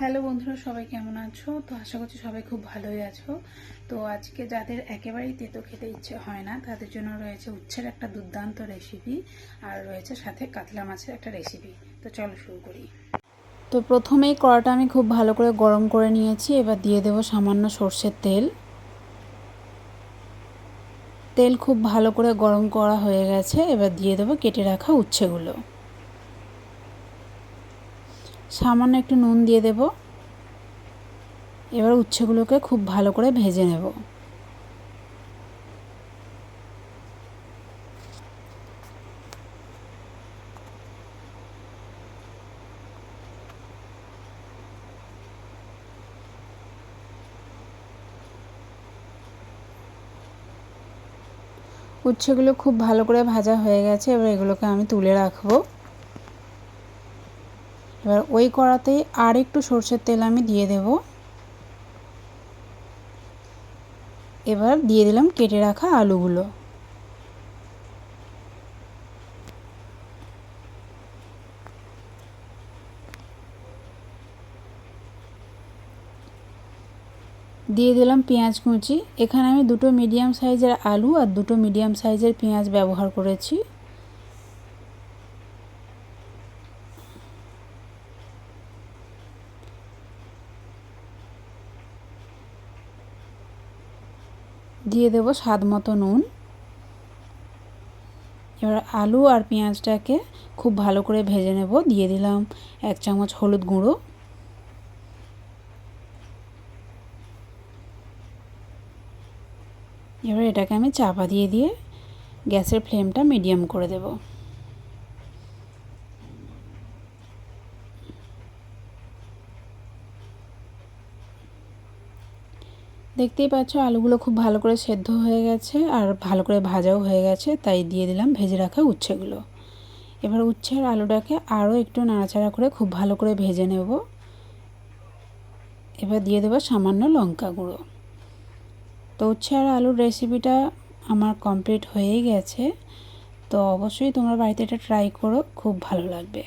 Hello বন্ধুরা, সবাই কেমন আছো? তো আশা করছি সবাই খুব ভালোই আছো। তো আজকে যাদের একেবারেই তেতো খেতে ইচ্ছে হয় না, তাদের জন্য রয়েছে উচ্ছের একটা দুর্দান্ত রেসিপি আর রয়েছে সাথে কাতলা মাছের একটা রেসিপি তো চলো শুরু করি। তো প্রথমেই কড়াটা আমি খুব ভালো করে গরম করে নিয়েছি, এবার দিয়ে দেবো সামান্য সর্ষের তেল। তেল খুব ভালো করে গরম করা হয়ে গেছে, এবার দিয়ে দেবো কেটে রাখা উচ্ছেগুলো। সামান্য একটু নুন দিয়ে দেব। এবার উচ্ছেগুলোকে খুব ভালো করে ভেজে নেব। উচ্ছেগুলো খুব ভালো করে ভাজা হয়ে গেছে, এবার এগুলোকে আমি তুলে রাখব। এবার ওই কড়াতেই আর একটু সর্ষের তেল আমি দিয়ে দেব। এবার দিয়ে দিলাম কেটে রাখা আলুগুলো। দিয়ে দিলাম পেঁয়াজ কুচি। এখানে আমি দুটো মিডিয়াম সাইজের আলু আর দুটো মিডিয়াম সাইজের পেঁয়াজ ব্যবহার করেছি। দিয়ে দেব স্বাদ মতো নুন। এবার আলু আর পেঁয়াজটাকে খুব ভালো করে ভেজে নেব। দিয়ে দিলাম এক চামচ হলুদ গুঁড়ো। এবার এটাকে আমি চাপা দিয়ে দিয়ে গ্যাসের ফ্লেমটা মিডিয়াম করে দেবো। দেখতেই পাচ্ছ আলুগুলো খুব ভালো করে সেদ্ধ হয়ে গেছে আর ভালো করে ভাজাও হয়ে গেছে, তাই দিয়ে দিলাম ভেজে রাখা উচ্ছেগুলো। এবার উচ্ছের আলুটাকে আরও একটু নাড়াচাড়া করে খুব ভালো করে ভেজে নেব। এবার দিয়ে দেবো সামান্য লঙ্কা গুঁড়ো। তো উচ্ছে আর আলুর রেসিপিটা আমার কমপ্লিট হয়েই গেছে, তো অবশ্যই তোমরা বাড়িতে এটা ট্রাই করো, খুব ভালো লাগবে।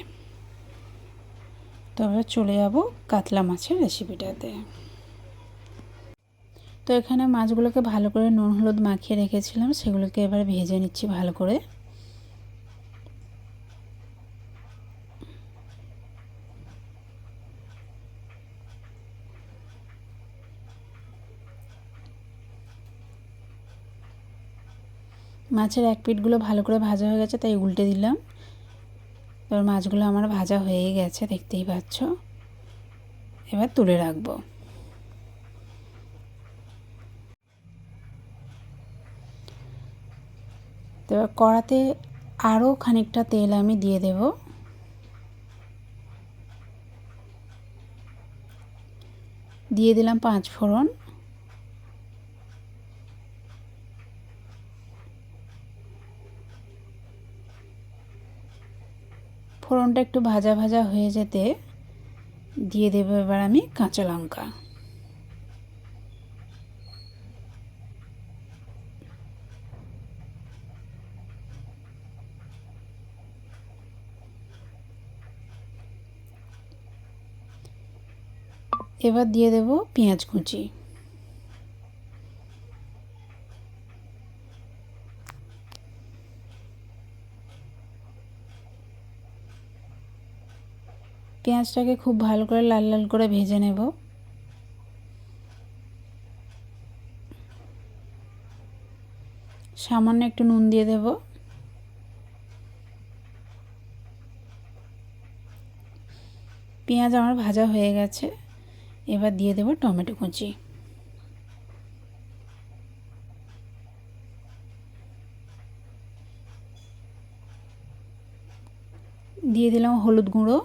তবে চলে যাব কাতলা মাছের রেসিপিটাতে। তো এখানে মাছগুলোকে ভালো করে নুন, হলুদ মাখিয়ে রেখেছিলাম। সেগুলোকে এবার ভেজে নিচ্ছি ভালো করে। মাছের এক পিঠগুলো ভালো করে ভাজা হয়ে গেছে, তাই উল্টে দিলাম। এবার মাছগুলো আমার ভাজা হয়ে গেছে, দেখতেই পাচ্ছ। এবার তুলে রাখব। তো কড়াতে আরও খানিকটা তেল আমি দিয়ে দেব। দিয়ে দিলাম পাঁচ ফোড়ন। ফোড়নটা একটু ভাজা ভাজা হয়ে যেতে দিয়ে দেবো এবার আমি কাঁচা লঙ্কা। এবার দিয়ে দেব পেঁয়াজ কুচি। পেঁয়াজটাকে খুব ভালো করে লাল লাল করে ভেজে নেব। সামান্য একটু নুন দিয়ে দেব। পেঁয়াজ আমার ভাজা হয়ে গেছে। এবার দিয়ে দেব টমেটো কুচি। দিয়ে দিলাম হলুদ গুঁড়ো।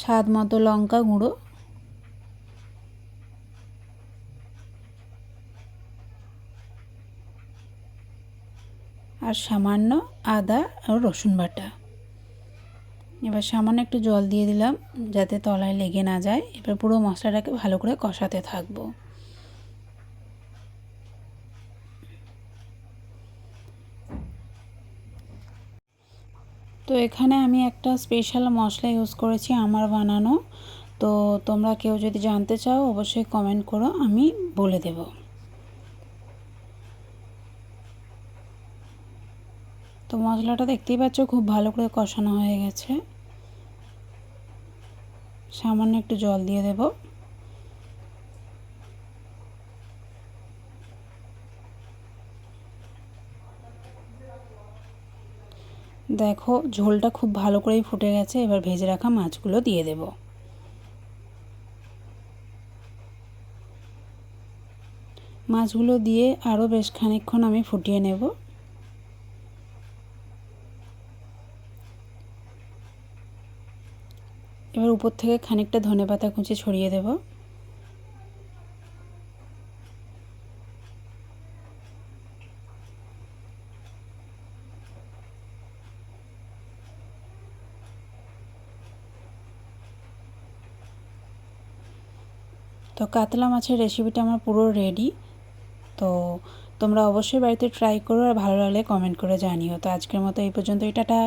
স্বাদ মতো লঙ্কা গুঁড়ো। আর সামান্য আদা আর রসুন বাটা। এবার সামান্য একটু জল দিয়ে দিলাম যাতে তলায় লেগে না যায়। এবার পুরো মশলাটাকে ভালো করে কষাতে থাকব। তো এখানে আমি একটা স্পেশাল মশলা ইউজ করেছি আমার বানানো। তো তোমরা কেউ যদি জানতে চাও, অবশ্যই কমেন্ট করো, আমি বলে দেব। তো মশলাটা দেখতেই পাচ্ছ খুব ভালো করে কষানো হয়ে গেছে। সামান্য একটু জল দিয়ে দেব। দেখো, ঝোলটা খুব ভালো করেই ফুটে গেছে, এবার ভেজে রাখা মাছগুলো দিয়ে দেব। মাছগুলো দিয়ে আরও বেশ খানিকক্ষণ আমি ফুটিয়ে নেব। এবার উপর থেকে খানিকটা ধনে পাতা কুচি ছড়িয়ে দেব। তো কাতলা মাছের রেসিপিটা আমার পুরো রেডি তো তোমরা অবশ্যই বাড়িতে ট্রাই করো আর ভালো লাগলে কমেন্ট করে জানিও। তো আজকের মতো এই পর্যন্তই, টাটা।